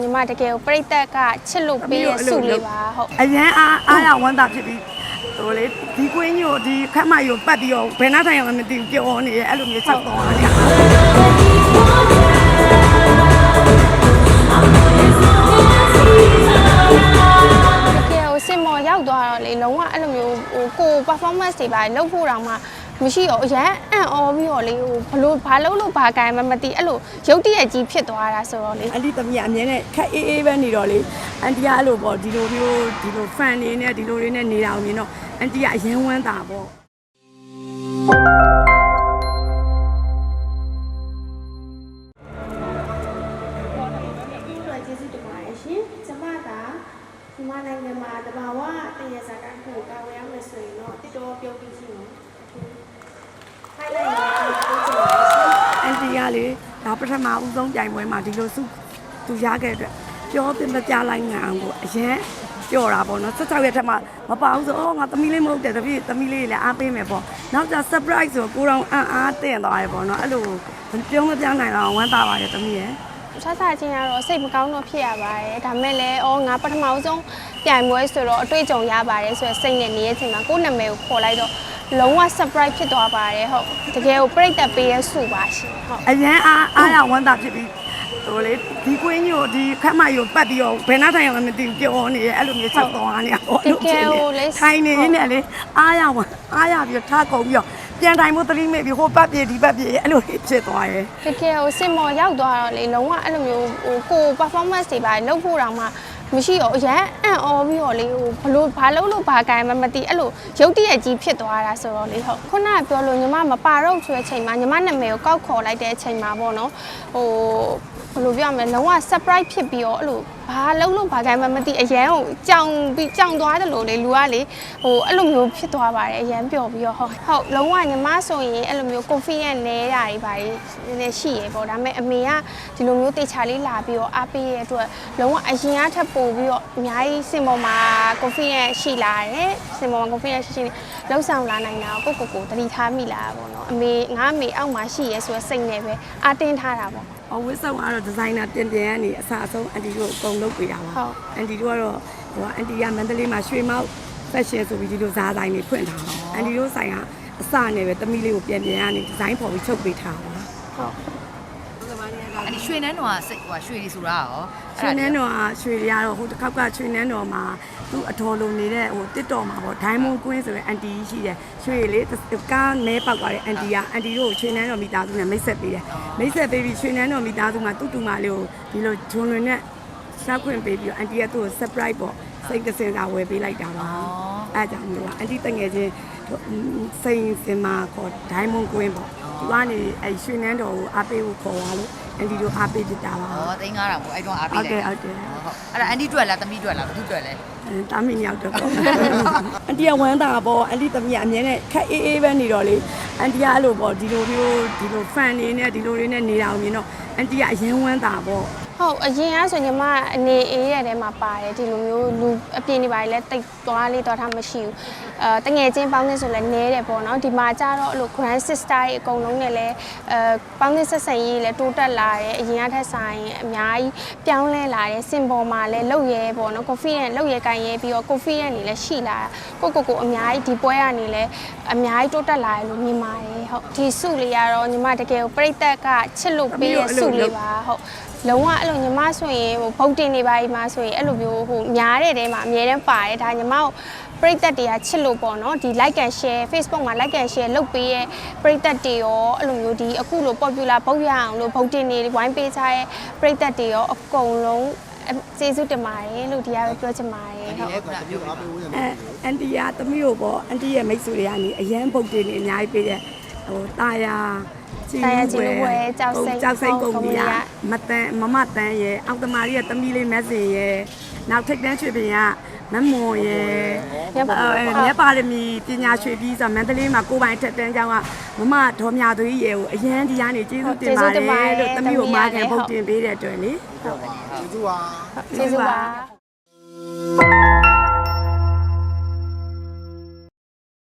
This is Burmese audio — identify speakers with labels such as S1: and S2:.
S1: ညီမတကယ်ကိုပြိတ္တကချစ်လို့ပေးရဆုလေးပါဟုတ်
S2: အရန်အားအားရဝမ်းသာဖြစ်ပြီးဟိုလေဒီကွင်းကြီးကိုဒီခက်မကြီးကိုပတ်ပြီးတော့ဘယ်နှထိုင်အောင်မသိဘူးပြောနေရအဲ့လိုမျိုးချက်တော့အားရ
S1: တကယ်ကိုစင်မော်ရောက်သွားတော့လေလုံးဝအဲ့လိုမျိုးဟိုကို performance တွေပါလုပ်ဖို့တောင်မှ မရှိတော့အရန်အံ့ဩပြီးတော့လေဟိုဘလို့ဘာလုပ်လို့ဘာကံမှမသိအဲ့လိုရုပ်တရက်ကြီးဖြစ်သွားတာဆိုတော့လေ
S2: အန်တီသမီးကအမြဲနဲ့ခက်အေးအေးပဲနေတော့လေအန်တီကအဲ့လိုပေါ့ဒီလိုမျိုးဒီလို fan နေနဲ့ဒီလိုလေးနဲ့နေတာကိုမြင်တော့အန်တီကအရန်ဝမ်းသာပေါ့
S1: တော်ကျေးဇူးတင်ပါတယ်ရှင်။ကျမကမြန်မာနိုင်ငံမှာတဘာဝတရဇာတ်ကိုကာဝယ်ရမယ်ဆိုရင်တော့တစ်တော်ပြုတ်ပြီး
S2: ဒါပထမဦးဆုံးပြိုင်ပွဲမှာဒီလိုစုသူရခဲ့တဲ့အတွက်ပြောပြမပြလိုက်ငါအောင်ကိုအရန်ပြောတာပေါ့နော်16ရက်ထက်မှမပါဘူးဆိုအော်ငါသမီးလေးမဟုတ်တယ်တပည့်သမီးလေးလည်းအားပေးမယ်ပေါ့နောက်ကျ surprise ဆိုကိုတော်အံ့အားတင်သွားတယ်ပေါ့နော်အဲ့လိုပြောမပြနိုင်တော့ဝမ်းသာပါတယ်သမီးရဲ့
S1: ဆဆချင်းကတော့စိတ်မကောင်းတော့ဖြစ်ရပါတယ်ဒါမဲ့လည်းအော်ငါပထမဆုံးပြိုင်ပွဲဆိုတော့အတွေ့အကြုံရပါတယ်ဆိုရယ်စိတ်နဲ့နေရချိန်မှာကိုယ့်နာမည်ကိုခေါ်လိုက်တော့ လုံးဝ surprise ဖြစ်သွားပါတယ်ဟုတ်တကယ်ကိုပြိတ္တပေးရစုပါရှင်ဟုတ်
S2: အရန်အားအားရဝမ်းသာဖြစ်ပြီးဟိုလေဒီကွင်းကြီးကိုဒီခက်မကြီးကိုပတ်ပြီးတော့ဘယ်နှထိုင်အောင်မသိဘူးပြောနေရအဲ့လိုမျိုးချက်တော့အားနေပေါ့ထိုင်နေရင်းနဲ့လေအားရဝမ်းအားရပြီးထားကုန်ပြီးတော့ပြန်ထိုင်မှုသတိမိတ်ပြီးဟိုပတ်ပြေဒီပတ်ပြေအဲ့လိုဖြစ်သွားရဲ့
S1: တကယ်ကိုစင်မော်ရောက်သွားတော့လေလုံးဝအဲ့လိုမျိုးဟိုကို performance တွေပါလုပ်ဖို့တောင်မှ မရှိတော့အရန်အံ့ဩပြီးတော့လေဟိုဘလို့ဘာလုပ်လို့ဘာကံမှမသိအဲ့လိုရုပ်တရက်ကြီးဖြစ်သွားတာဆိုတော့လေဟုတ်ခုနကပြောလို့ညီမမပါတော့ဆိုတဲ့အချိန်မှာညီမနာမည်ကိုကောက်ခေါ်လိုက်တဲ့အချိန်မှာပေါ့နော်ဟိုဘယ်လိုပြောရမလဲလုံးဝ surprise ဖြစ်ပြီးတော့အဲ့လို ဘာလုပ်လို့ဘာကံမှမသိအရန်ကိုကြောင်ပြီးကြောင်သွားတယ်လို့လေလူကလေဟိုအဲ့လိုမျိုးဖြစ်သွားပါတယ်အရန်ပျော်ပြီးတော့ဟုတ်ဟုတ်လုံးဝညီမဆိုရင်အဲ့လိုမျိုး confidence နေတာတွေပါနည်းနည်းရှိရပေါ့ဒါပေမဲ့အမေကဒီလိုမျိုးတေချာလေးလာပြီးတော့အားပေးရတဲ့အတွက်လုံးဝအရင်ကထပ်ပို့ပြီးတော့အများကြီးစင်ပေါ်မှာ confidence ရှိလာတယ်စင်ပေါ်မှာ confidence ရှိရှိနေလှုပ်ဆောင်လာနိုင်တာကိုကိုကိုကိုတတိထားမိလာတာပေါ့နော်အမေငါအမေအောက်မှာရှိရဲဆိုတော့စိတ်နဲ့ပဲအားတင်းထားတာပေါ့။
S2: အဝတ်ဆောင်ကတော့ဒီဇိုင်နာတင်တင်ကနေအစားအဆုံးအန်တီတို့အကုန်လုပ်ပေးတာပါ
S1: ဟုတ်။
S2: အန်တီတို့ကတော့ဟိုအန်တီကမန္တလေးမှာရွှေမောက် fashion ဆိုပြီးဒီလိုဇာတ်ဆိုင်တွေဖွင့်ထားတာ။အန်တီတို့ဆိုင်ကအစနဲ့ပဲသမီးလေးကိုပြန်ပြန်ကနေဒီဇိုင်းပေါ်ပြီးချုပ်ပေးထားတာ
S1: ဟုတ်
S3: အဲ့ဒီရွှေနန်းတော်ကစိတ်ဟိုရွှေတွေဆိုတာရော။
S2: ရွှေနန်းတော်ကရွှေတွေကတော့ဟိုတစ်ခေါက်ကရွှေနန်းတော်မှာသူ့အတော်လုံးနေတဲ့ဟိုတစ်တော်မှာပေါ့ Diamond Queen ဆိုတဲ့အန်တီရှိတယ်။ရွှေလေးကားနဲပေါက်သွားတဲ့အန်တီကအန်တီတို့ကိုရွှေနန်းတော်မိသားစုနဲ့မိတ်ဆက်ပေးတယ်။မိတ်ဆက်ပေးပြီးရွှေနန်းတော်မိသားစုမှာတူတူမလေးကိုဒီလိုဂျွန်လွင်နဲ့ရှောက်ခွင့်ပေးပြီးတော့အန်တီကသူ့ကို surprise ပေါ့စိတ်ကစင်စာဝယ်ပေးလိုက်တာပါအဲအကြောင့်မျိုးကအန်တီတငယ်ချင်းစိန်စင်မာခေါ် diamond queen ပေါ့ သူကနေအဲရွှေနန်းတော်ကိုအားပေးဖို့ခေါ်သွားလို့အန်တီတို့အားပေးဖြစ်တာပါ
S3: ဩသိန်း9000ပေါ့အဲ့တော့အား
S2: ဟု
S3: ပေး
S2: တ်
S3: လို
S2: ကဲ့
S3: က်
S2: ဟုတ်တယ်
S3: ဟုတ်အဲ့ဒါအန်တီတွေ့လားသမီးတွေ့လားဘယ်သူတွေ့လဲ
S2: အဲတာမင်းရောက်တော့ပေါ့အန်တီကဝမ်းသာပေါ့အန်တီသမီးကအမြဲနဲ့ခက်အေးအေးပဲနေတော့လေအန်တီကအဲ့လိုပေါ့ဒီလိုမျိုးဒီလို fan နေနဲ့ဒီလိုလေးနဲ့နေတာကိုမြင်တော့အန်တီကအရင်ဝမ်းသာပေါ့
S1: ဟုတ်အရင်ကဆိုညီမအနေအေးရတဲ့မှာပါတယ်ဒီလိုမျိုးလူအပြင်းနေပါလေတိတ်သွားလေးသွားထားမရှိဘူးအဲတငယ်ချင်းပေါင်းနေဆိုလည်းနဲတယ်ပေါ့နော်ဒီမှာကြတော့အဲ့လို grand sister တွေအကုန်လုံးနဲ့လည်းအဲပေါင်းနေဆက်ဆံရေးလည်းတိုးတက်လာတယ်အရင်ကထက်ဆိုင်အများကြီးပြောင်းလဲလာတယ်စင်ပေါ်မှာလည်းလှုပ်ရဲပေါ့နော် confidence လှုပ်ရဲကန်ရဲပြီးတော့ confidence နေလည်းရှိလာကိုကိုကိုအများကြီးဒီပွဲကနေလည်းအများကြီးတိုးတက်လာတယ်လို့မြင်ပါတယ်ဟုတ်ဒီစုလေးကတော့ညီမတကယ်ကိုပြိတ္တကချစ်လို့ပေးရစုလေးပါဟုတ်လုံးဝအဲ့လိုညီမဆိုရင်ဟိုဗုတ်တင်နေပါ E မှာဆိုရင်အဲ့လိုမျိုးဟိုများတဲ့တဲမှာအများတန်းပါတယ်ဒါညီမကိုပရိသတ်တွေကချစ်လို့ပေါ့နော်ဒီ like and share Facebook မှာ like and share လုပ်ပေးရဲ့ပရိသတ်တွေရောအဲ့လိုမျိုးဒီအခုလို popular ဗုတ်ရအောင်လို့ဗုတ်တင်နေဝိုင်းပေးချရဲ့ပရိသတ်တွေရောအကုန်လုံးကျေးဇူးတင်ပါတယ်လို့ဒီကပဲပြောချင်ပါတယ်
S3: ဒီ
S1: ဟုတ်
S3: လည်းခုနပြောပြပါ
S2: အဲအန်တီကသမီးကိုပေါ့အန်တီရဲ့မိတ်ဆွေတွေကနေအရန်ပုတ်တင်နေအများကြီးပေးတဲ့ဟိုတာယာ ကြောက်စိမ့်ကုန်ကြီးကမတန်မမတန်ရဲ့အောက်တမာရီရဲ့သမီးလေးမက်စင်ရဲ့နောက်ထိတ်တန်းချွေပင်ကမမွန်ရဲ့မြတ်ပါရမီပညာရွှေပြီးဆိုမန္တလေးမှာကိုပိုင်ထက်တန်းကျောင်းကမမဒေါ်မြသွေးရဲ့ကိုအရန်ဒီကနေကျေးဇူးတင်ပါတယ်လို့သမီးကိုမာကန်ပုတ်တင်ပေးတဲ့အတွက်လေ
S4: ကျေးဇူးပါ
S1: ကျေးဇူးပါ